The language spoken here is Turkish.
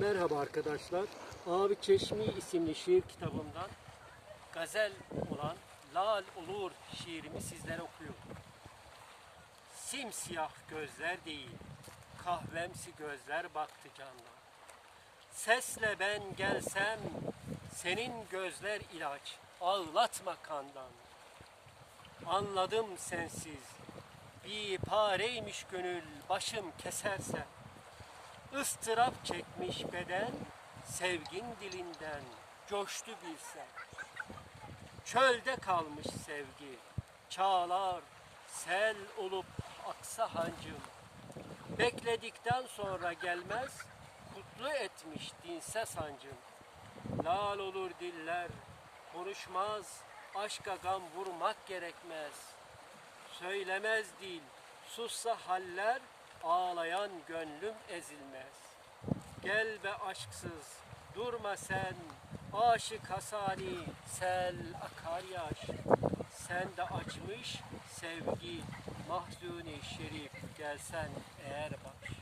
Merhaba arkadaşlar. Abi Çeşmi isimli şiir kitabımdan gazel olan Lal Olur şiirimi sizlere okuyorum. Simsiyah gözler değil, kahvemsi gözler baktı candan. Sesle ben gelsem, senin gözler ilaç, ağlatma kandan. Anladım sensiz, bir pareymiş gönül, başım kesersen. Istırap çekmiş beden, sevgin dilinden coştu bilsen. Çölde kalmış sevgi, çağlar, sel olup aksa hancım. Bekledikten sonra gelmez, kutlu etmiş dinse sancım. Lal olur diller, konuşmaz, aşka gam vurmak gerekmez. Söylemez dil, sussa haller, ağlayan gönlüm ezilmez. Gel be aşksız, durma sen, aşık hasani, sel akar yaş. Sen de açmış sevgi, mahzuni şerif, gelsen eğer baş.